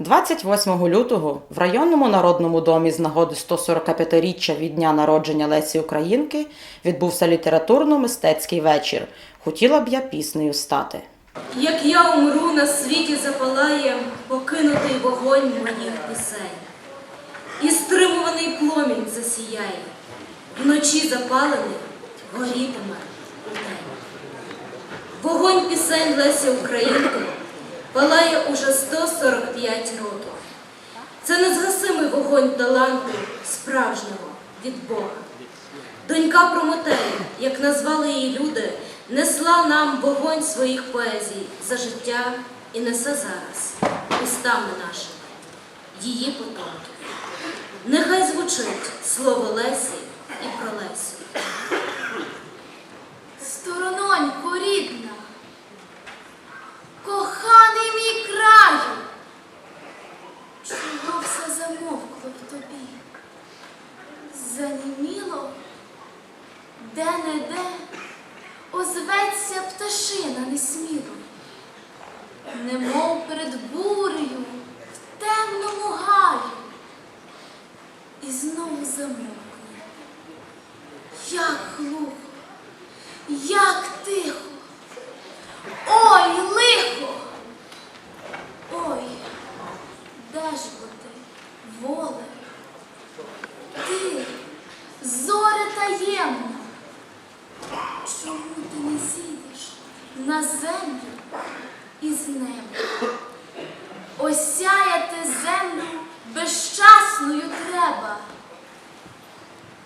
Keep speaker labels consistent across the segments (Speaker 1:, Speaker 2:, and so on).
Speaker 1: 28 лютого в районному народному домі з нагоди 145-річчя від дня народження Лесі Українки відбувся літературно-мистецький вечір. Хотіла б я піснею стати.
Speaker 2: Як я умру, на світі запалає покинутий вогонь моїх пісень, і стримуваний пломінь засіяє, вночі запалений горітиме удень. Вогонь пісень Лесі Українки палає уже 145 років. Це незгасимий вогонь таланту справжнього від Бога. Донька Прометея, як назвали її люди, несла нам вогонь своїх поезій за життя і несе зараз устами нашими, її потомків. Нехай звучить слово Лесі і про Лесю.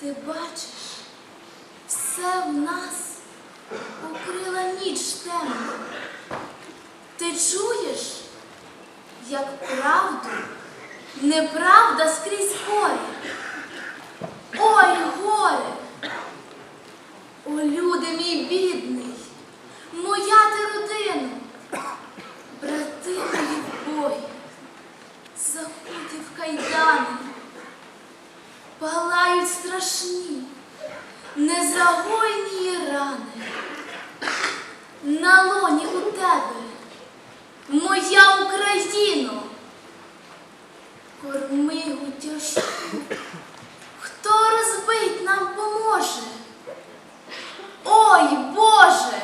Speaker 3: Ти бачиш, все в нас покрила ніч темна. Ти чуєш, як правду, неправда скрізь горе. Ой, горе! О, люди мій бідний, моя ти родина, брати мої бої, закуті в кайдани, палають страшні, незагойні рани. На лоні у тебе, моя Україно, кормигу тяжку, хто розбить нам поможе? Ой, Боже,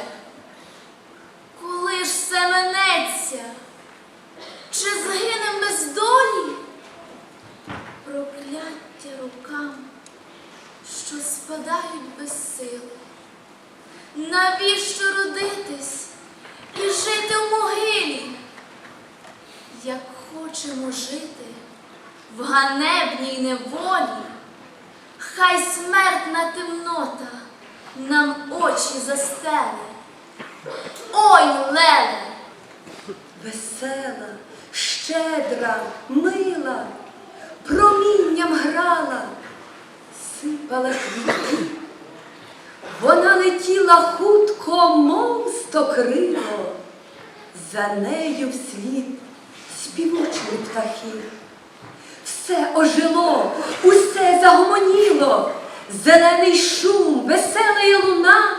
Speaker 4: зелений шум, весела луна.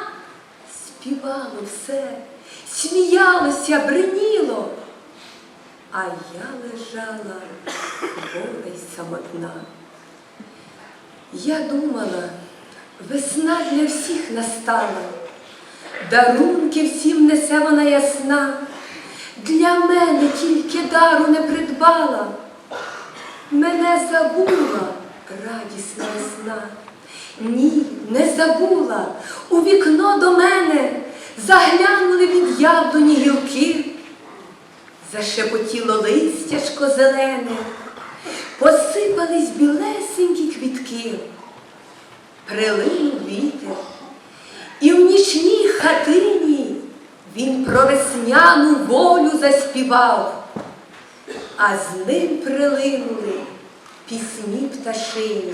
Speaker 4: Співало все, сміялося, бриніло, а я лежала гола й самотна. Я думала, весна для всіх настала, дарунки всім несе вона ясна, для мене тільки дару не придбала, мене забула радісна весна. Ні, не забула. У вікно до мене заглянули від яблуні гілки, зашепотіло листячко зелене, посипались білесенькі квітки, прилинув вітер, і в нічній хатині він про весняну волю заспівав, а з ним прилинули пісні пташині.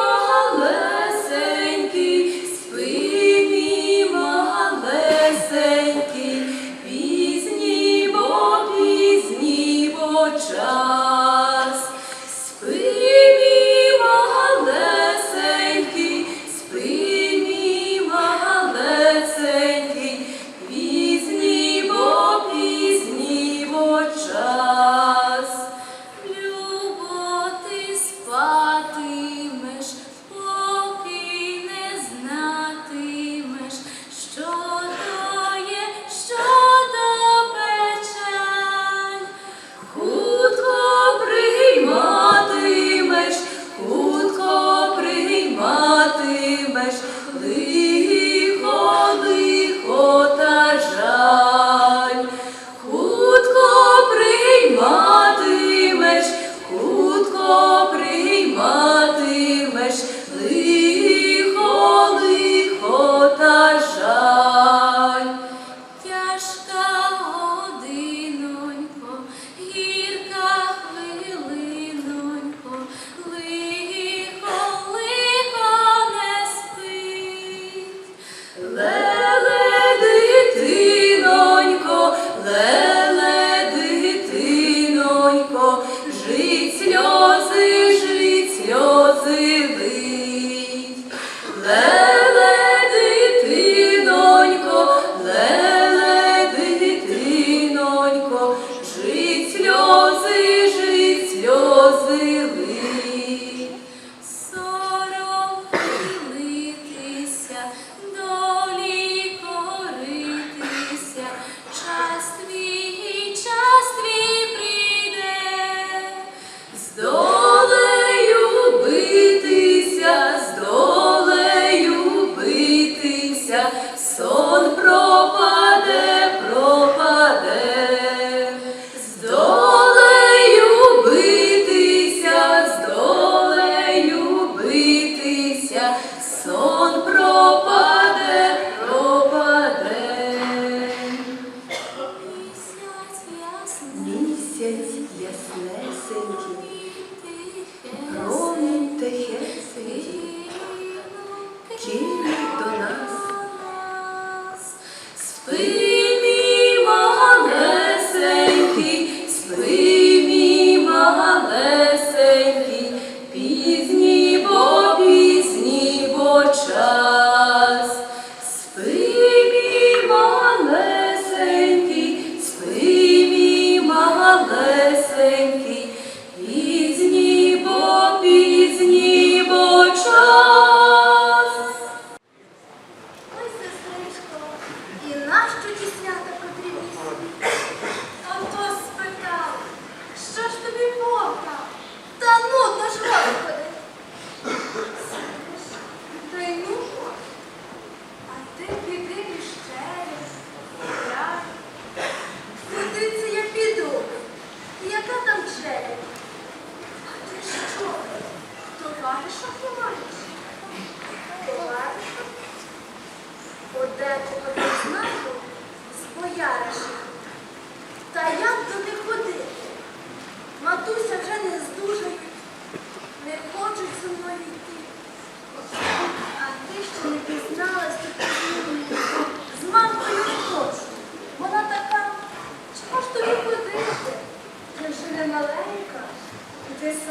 Speaker 5: pahalı.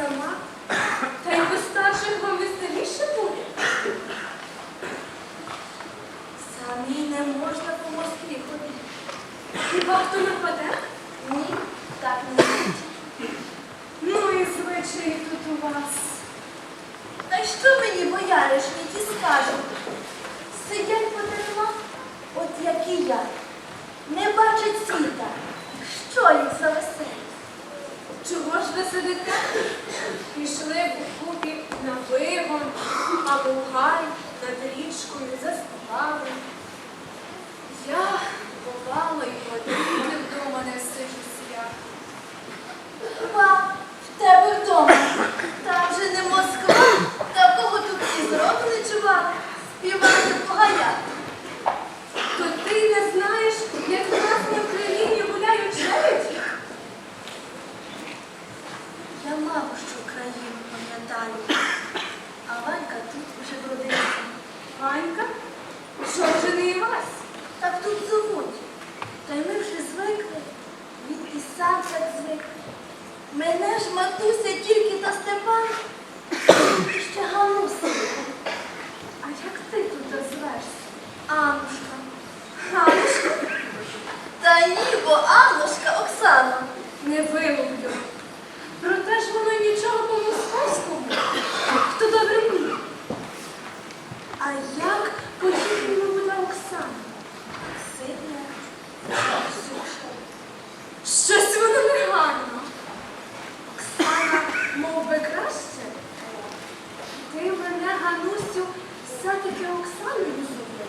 Speaker 5: 什么 сватики Оксани Юзовни.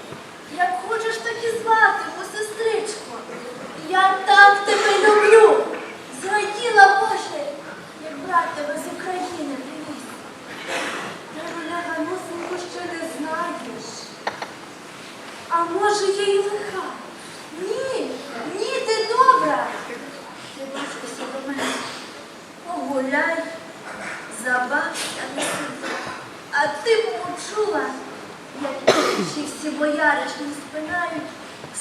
Speaker 5: Як хочеш так і звати, о сестричко. Я так тебе люблю. Зраділа Боже, як брат тебе з України привіз. Та вона ганусеньку ще не знаєш. А може я і лиха. всі бояришні спинають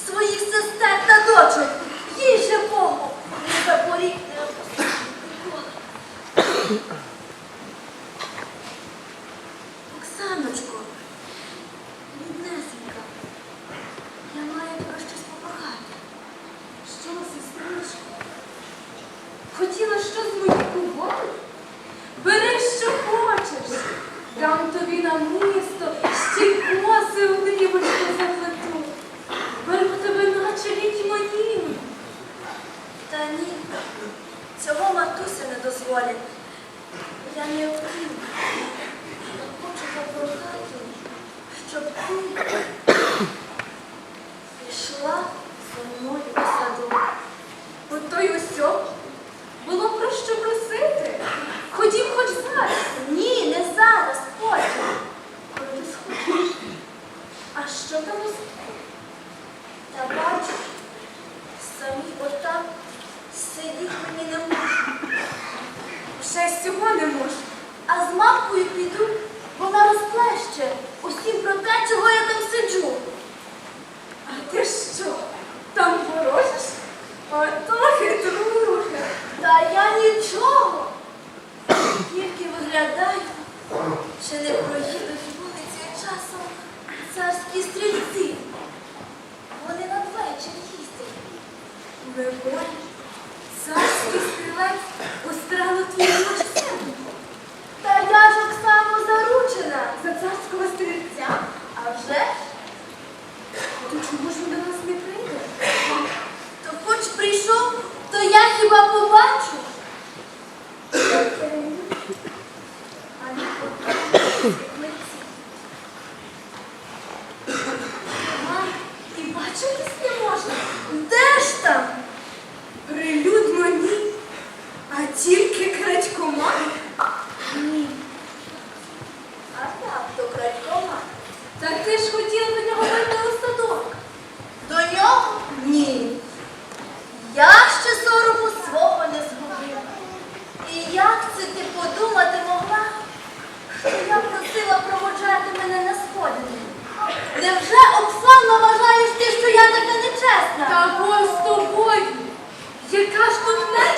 Speaker 5: своїх сестер та дочок, їй же Богу, не запоріг не опустити. Оксаночко, віднесенька, я маю про щось попрохати. Що, сестричко? Хотіла щось моїх кубою? Бери, що хочеш, дам тобі на мис. волі. Я не Україна. Хочу попросити, щоб ти тільки
Speaker 3: крадькома.
Speaker 5: Ні. А так, то крадькома.
Speaker 3: Та ти ж хотіла до нього вийти у садок.
Speaker 5: До нього? Ні. Я ще сорому свого не згубила. І як це ти подумати могла, що я просила проводжати мене на сходини? Невже, Оксана, вважаєш ти, що я така нечесна?
Speaker 3: Та бо з тобою. Яка ж тут нечисть?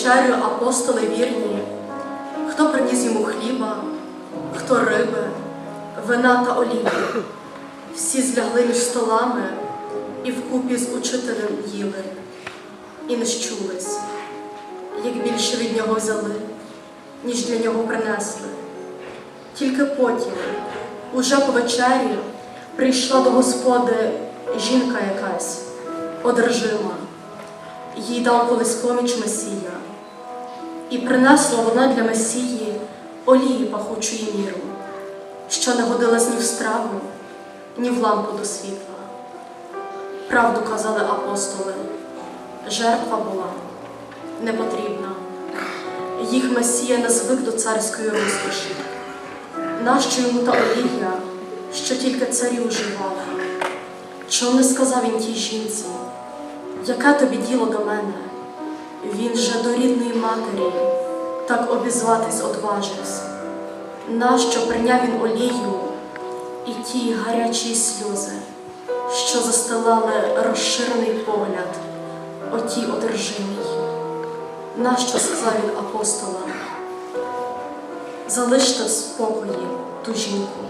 Speaker 6: Вечерю апостоли вірні, хто приніс йому хліба, хто риби, вина та олії. Всі злягли між столами і вкупі з учителем їли, і не щулись як більше від нього взяли, ніж для нього принесли. Тільки потім, уже по вечері, прийшла до Господи жінка якась, одержима, їй дав колись поміч Месія, і принесла вона для Месії олії пахучої міру, що не годилась ні в страву, ні в лампу до світла. Правду казали апостоли, жертва була не потрібна. Їх Месія не звик до царської розкоші. Нащо йому та олія, що тільки царі уживали? Чом не сказав він тій жінці, яке тобі діло до мене? Він же до рідної матері так обізватись одважився. Нащо прийняв він олію і ті гарячі сльози, що застилали розширений погляд отій одержимій? Нащо сказав він апостолам? Залиште в спокої ту жінку.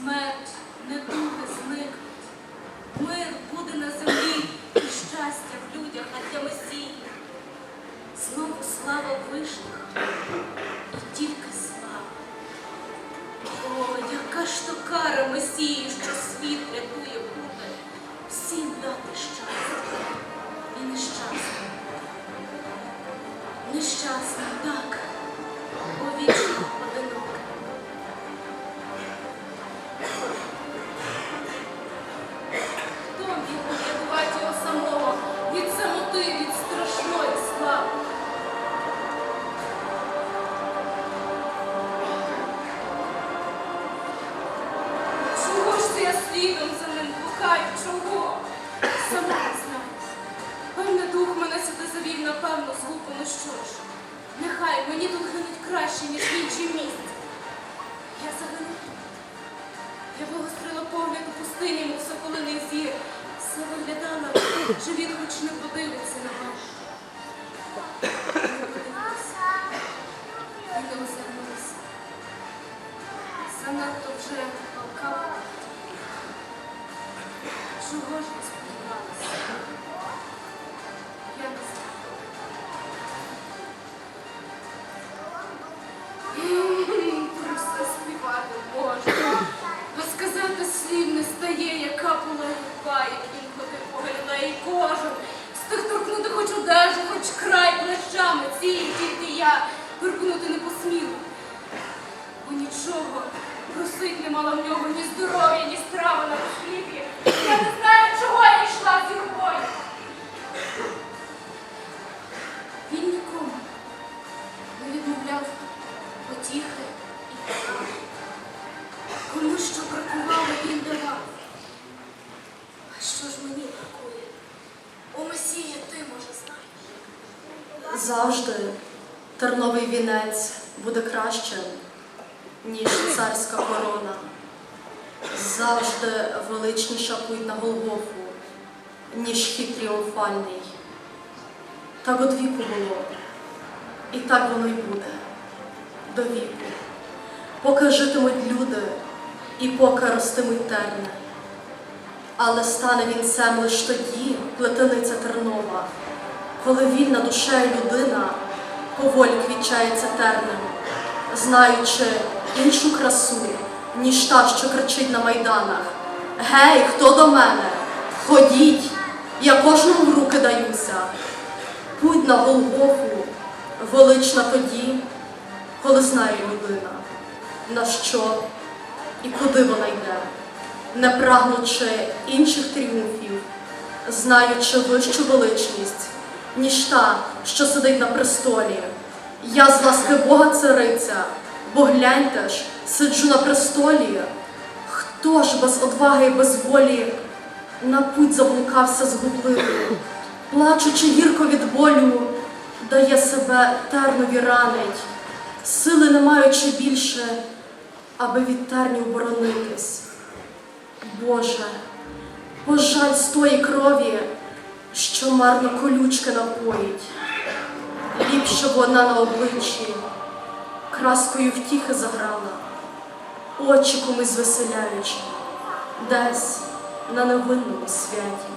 Speaker 3: Смерть, недуги зникнуть. Мир буде на землі і щастя в людях, а для Месії. Знову слава вишніх і тільки слава. О, яка ж то кара Месії, Нехай мені тут гинуть краще, ніж в іншій місці. Я загину. Я вигострила погляд у пустині, мов соколиний зір. Все виглядала, що він хоч не подивиться на озирнувся. Занадто вже палкав. Чого ж хоч хоч край плечами, цієї тільки я торкнути не посміла. Бо нічого просить не мала в нього ні здоров'я, ні страви на хлібі.
Speaker 6: Вінець буде кращим, ніж царська корона. Завжди величніша путь на Голгофу, ніж хід тріумфальний. Так от віку було, і так воно й буде до віку. Поки житимуть люди і поки ростимуть терни. Але стане вінцем лиш тоді плетениця тернова, коли вільна душею людина поволі квічається тернем, знаючи іншу красу, ніж та, що кричить на майданах. Гей, хто до мене? Ходіть, я кожному в руки даюся. Путь на Голгофу велична тоді, коли знає людина, на що і куди вона йде, не прагнучи інших тріумфів, знаючи вищу величність, ніж та, що сидить на престолі. Я з ласки Бога цариця, бо гляньте ж, сиджу на престолі. Хто ж без одваги і без волі на путь заблукався згубливий, плачучи гірко від болю, дає себе тернові ранить, сили не маючи більше, аби від тернів боронитись. Боже, пожаль з тої крові, що марно колючка напоїть, ліп, щоб вона на обличчі краскою втіхи заграла, очі комусь веселяючи, десь на невинному святі.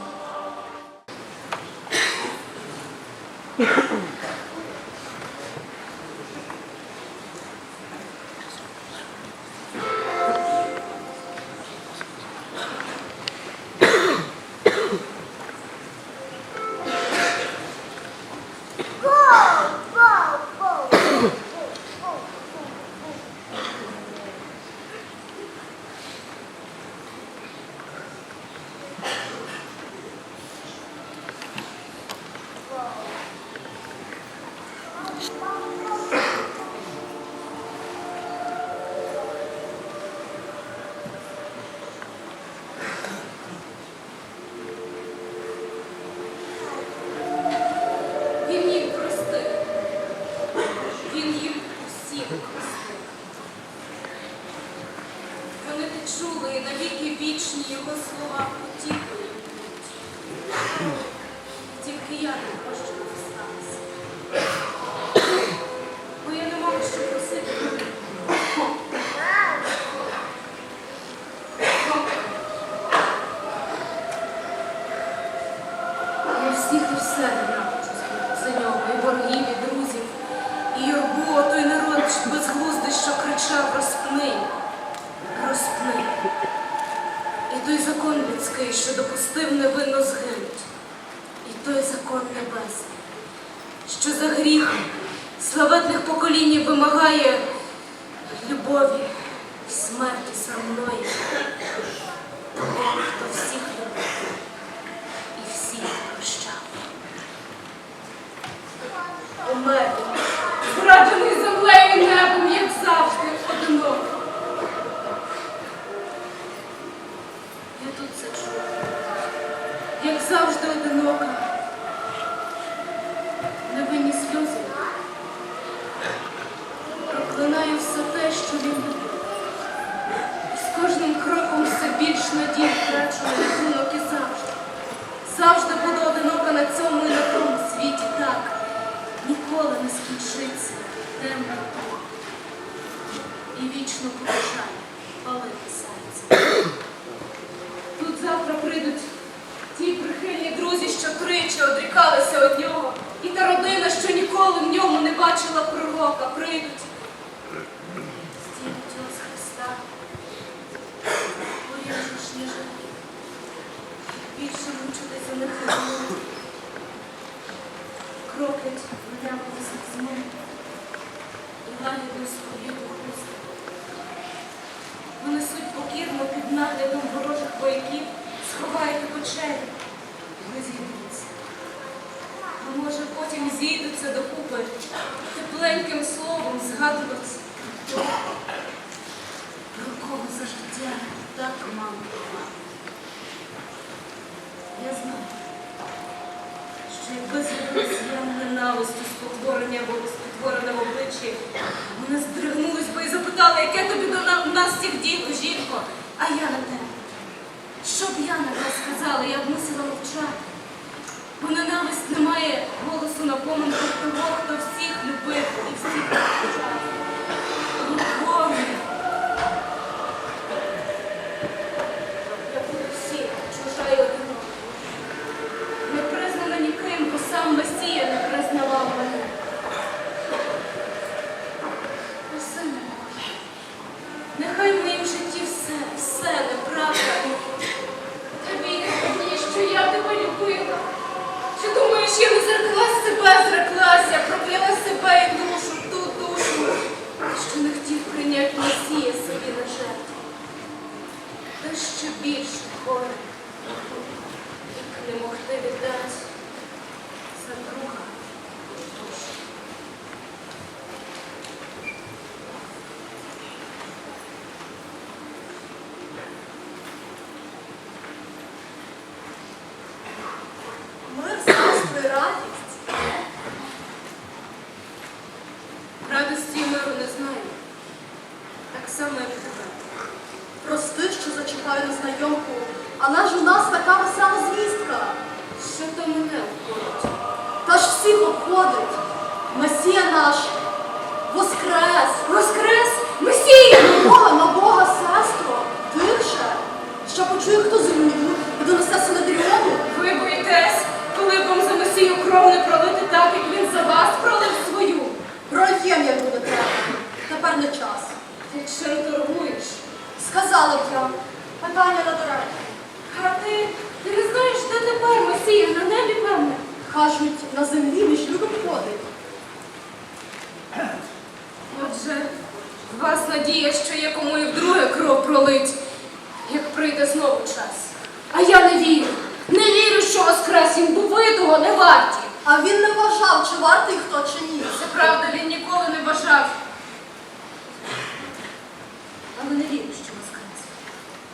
Speaker 3: його слова утіхою будуть. Тільки я не можу щоб це сталося. Бо я не можу що просити. Я всіх і все ненавиджу за нього, і ворогів, і друзів, і його той народ безглуздий, що кричав розпни, розпни. І той закон людський, що допустив невинно згинуть, і той закон небесний, що за гріх славетних вимагає любові, смерті срамної, того, хто всіх любив і всіх прощав. Умер, зраджений землею і небом, як завжди, одиноко. Я тут сиджу, як завжди одинока. Невинні сльози. Проклинаю все те, що він любив. І з кожним кроком все більш надій на і завжди. Завжди буду одинока на цьому і на тому світі так. Ніколи не скінчиться темна туга. І вічно побажає палити серце. Тут завтра прийдуть ті прихильні друзі, що тричі одрікалися від нього. І та родина, що ніколи в ньому не бачила пророка, прийдуть. Стінуть його з Христа. Поріжеш не живі. Більше мучитися не хотіли. Кроплять вляпалися з мене. І лагідно сповіду хуст. Вони суть покірно під наглядом ворожих вояків, сховають у печері. Ви зійдуться. А може потім зійдуться докупи, тепленьким словом згадуватися. Про кого за життя так мало. Я знаю, якби з'явилася я ненавистю спотворення або в обличчі, вони здригнулись би і запитали, яке тобі до на- нас всіх діло, жінко, а я на тебе. Що б я на те сказала, я б мусила мовчати. Бо ненависть не має голосу на поминку того, хто всіх любив і всіх. Любові. Я буду всіх, чужа й одинока. Не признана ніким, бо сам Месія не признавав мене. О, сине мой, нехай в моїм житті все, все неправда. Тобі не розумієш, що я тебе любила. Чи думаєш, я не зреклась себе, зреклася, прокляла себе і душу, ту душу, що не хотів прийняти Месія собі на жертву. Та ще більше горе, як не могти віддати за друга душу.
Speaker 6: Мир, царство і радість.
Speaker 3: Радості і миру не знаю. Так само, як тебе.
Speaker 6: Прости, що зачекаю на знайомку, але ж у нас така весела звістка.
Speaker 3: Що то мене обходить?
Speaker 6: Та ж всіх обходить. Месія наш воскрес!
Speaker 3: Воскрес! Месія!
Speaker 6: На Бога, на Бога, сестро! Тихше! Що почує хто землю і донесе Синедріону?
Speaker 3: Ви боїтесь, коли б вам за Месію кров не пролити так, як він за вас пролив свою.
Speaker 6: Прольєм, як буде треба. Тепер не час.
Speaker 3: Ти чим торгуєш?
Speaker 6: Сказала б я. Питання на дорогу.
Speaker 3: А ти, ти не знаєш, де тепер Месія? На небі, певне.
Speaker 6: Кажуть, на землі між людом ходить.
Speaker 3: Отже, вас надія, що є кому і вдруге кров пролить, як прийде знову час. А я не вірю. Не вірю, що воскрес він, бо ви того не варті.
Speaker 6: А він не вважав, чи вартий хто, чи ні.
Speaker 3: Це правда, він ніколи не бажав. Але не вірю, що воскрес.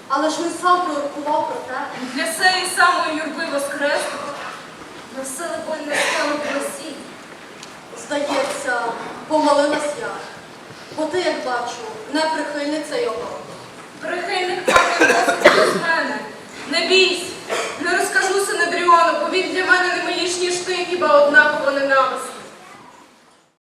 Speaker 6: Але ж він сам пророкував про те.
Speaker 3: Для цієї самої юрби воскрес. На все либонь не стало б Месії.
Speaker 6: Здається, помолилась я. Бо ти, як бачу, не прихильниця його.
Speaker 3: Прихильник пане досить без мене. Не бійся, не розкажу Синедріону, бо він для мене не миліш, ніж ти, хіба однаково ненависний.